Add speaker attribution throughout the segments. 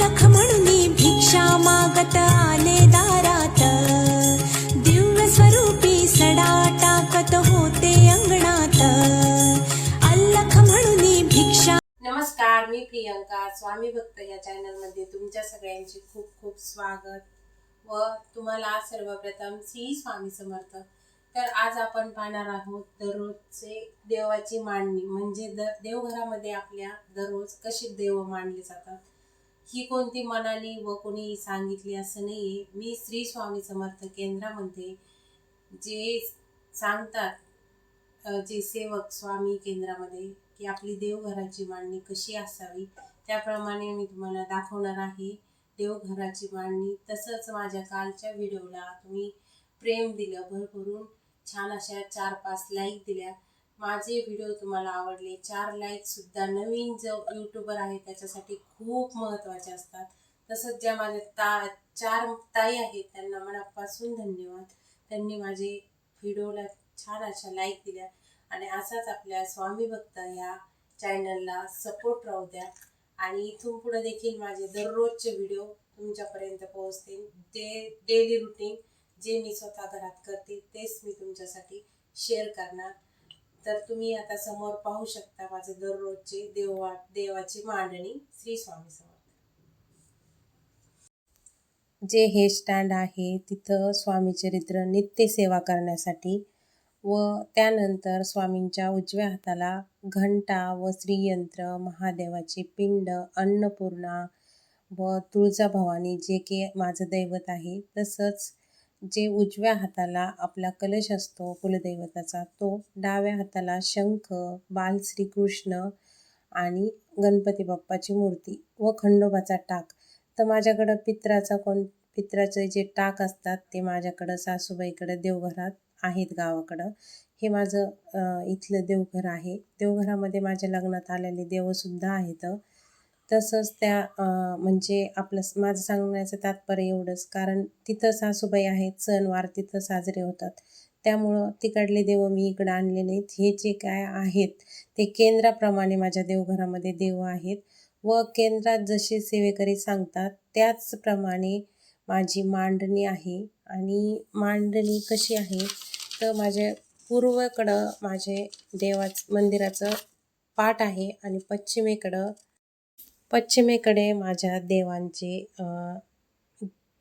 Speaker 1: अल्लख म्हणून भिक्षा मागत आले दारात. दिव्य स्वरूपी सडा टाकत होते अंगणात. अल्लख म्हणून भिक्षा
Speaker 2: नमस्कार मी प्रियंका स्वामी भक्त या चॅनलमध्ये तुमच्या सगळ्यांचे खूप खूप स्वागत व तुम्हाला सर्वप्रथम श्री स्वामी समर्थ. तर आज आपण पाहणार आहोत दररोजचे देवाची मांडणी म्हणजे द देवघरामध्ये आपल्या दररोज कशी देव मांडले जातात? ही कोणती मनाने व कोणी सांगितली असं नाही आहे मी श्री स्वामी समर्थ केंद्रामध्ये जे सांगतात जे सेवक स्वामी केंद्रामध्ये की आपली देवघराची मांडणी कशी असावी त्याप्रमाणे मी तुम्हाला दाखवणार आहे. देवघराची मांडणी तसंच माझ्या कालच्या व्हिडिओला तुम्ही प्रेम दिलं भरभरून छान अशा चार पाच लाईक दिल्या. माझे व्हिडिओ तुम्हाला आवडले. चार लाईकसुद्धा नवीन जो यूट्यूबर आहे त्याच्यासाठी खूप महत्त्वाचे असतात. तसंच ज्या माझ्या ता चार ताई आहेत त्यांना मनापासून धन्यवाद. त्यांनी माझे व्हिडिओला छान अशा लाईक दिल्या. आणि असाच आपल्या स्वामी भक्त या चॅनलला सपोर्ट राहू द्या. आणि इथून पुढे देखील माझे दररोजचे व्हिडिओ तुमच्यापर्यंत पोहोचतील. जे डेली रुटीन जे मी स्वतः घरात करते तेच मी तुमच्यासाठी शेअर करणार. तर तुम्ही आता समोर पाहू शकता माझे दररोजचे देवा देवाची मांडणी श्री स्वामी समर्थ. जे हे स्टँड आहे तिथं स्वामी चरित्र नित्य सेवा करण्यासाठी व त्यानंतर स्वामींच्या उजव्या हाताला घंटा व श्रीयंत्र महादेवाचे पिंड अन्नपूर्णा व तुळजाभवानी जे की माझं दैवत आहे तसंच जे उजव्या हाताला आपला कलश असतो कुलदैवताचा तो डाव्या हाताला शंख बाल श्रीकृष्ण आणि गणपती बाप्पाची मूर्ती व खंडोबाचा टाक. तर माझ्याकडं पित्राचा कोण पित्राचे जे टाक असतात ते माझ्याकडं सासूबाईकडं देवघरात आहेत गावाकडं. हे माझं इथलं देवघर आहे. देवघरामध्ये माझ्या लग्नात आलेले देवसुद्धा आहेत. तसंच त्या म्हणजे आपलं माझं सांगण्याचं तात्पर्य एवढंच. कारण तिथं सासूबाई आहेत सणवार तिथं साजरे होतात. त्यामुळं तिकडले देव मी इकडं आणले नाहीत. हे जे काय आहेत ते केंद्राप्रमाणे माझ्या देवघरामध्ये देव आहेत. व केंद्रात जसे सेवेकरी सांगतात त्याचप्रमाणे माझी मांडणी आहे. आणि मांडणी कशी आहे तर माझ्या पूर्वेकडं माझे देवाच मंदिराचं पाठ आहे आणि पश्चिमेकडं पश्चिमेकडे माझ्या देवांचे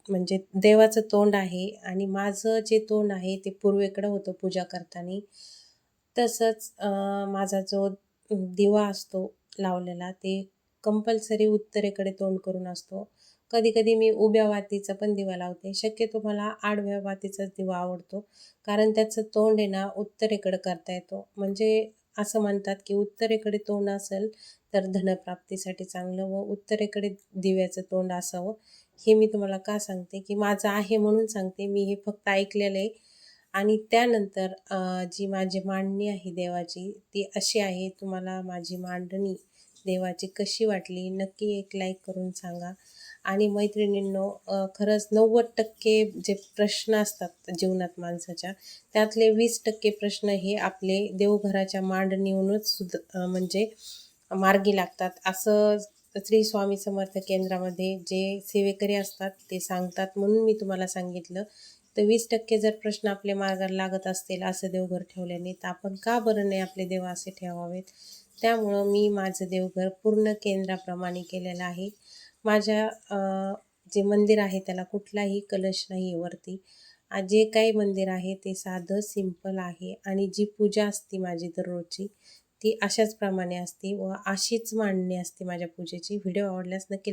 Speaker 2: म्हणजे देवाचं तोंड आहे आणि माझं जे तोंड आहे ते पूर्वेकडं होतं पूजा करताना. तसंच माझा जो दिवा असतो लावलेला ते कंपल्सरी उत्तरेकडे तोंड करून असतो. कधी कधी मी उभ्या वातीचा पण दिवा लावते. शक्यतो मला आडव्या वातीचाच दिवा आवडतो. कारण त्याचं तोंड आहे ना उत्तरेकडे करता येतो. म्हणजे असं म्हणतात की उत्तरेकडे तोंड असेल तर धनप्राप्तीसाठी चांगलं व उत्तरेकडे दिव्याचं तोंड असावं. हे मी तुम्हाला का सांगते? की माझं आहे म्हणून सांगते. मी हे फक्त ऐकलेलं आहे. आणि त्यानंतर जी माझी मांडणी आहे देवाची ती अशी आहे तुम्हाला माझी मांडणी देवाची कशी वाटली नक्की एक लाईक करून सांगा. आणि मैत्रिणींनो खरंच नव्वद टक्के जे प्रश्न असतात जीवनात माणसाच्या त्यातले वीस टक्के प्रश्न हे आपले देवघराच्या मांडणीहूनच सुद म्हणजे मार्गी लागतात. असं श्री स्वामी समर्थ केंद्रामध्ये जे सेवेकरी असतात ते सांगतात म्हणून मी तुम्हाला सांगितलं. तर वीस टक्के जर प्रश्न आपल्या मार्गाला लागत असतील असं देवघर ठेवल्याने तर आपण का बरं नाही आपले देव असे ठेवावेत? त्यामुळं मी माझं देवघर पूर्ण केंद्राप्रमाणे केलेलं आहे. माझ्या जे मंदिर आहे त्याला कुठलाही कलश नाही आहे वरती. जे काही मंदिर आहे ते साधं सिंपल आहे आणि जी पूजा असते माझी दररोजची ती अशाच प्रमाणे असते व अशीच मांडणी असते माझ्या पूजेची. व्हिडिओ आवडल्यास नक्की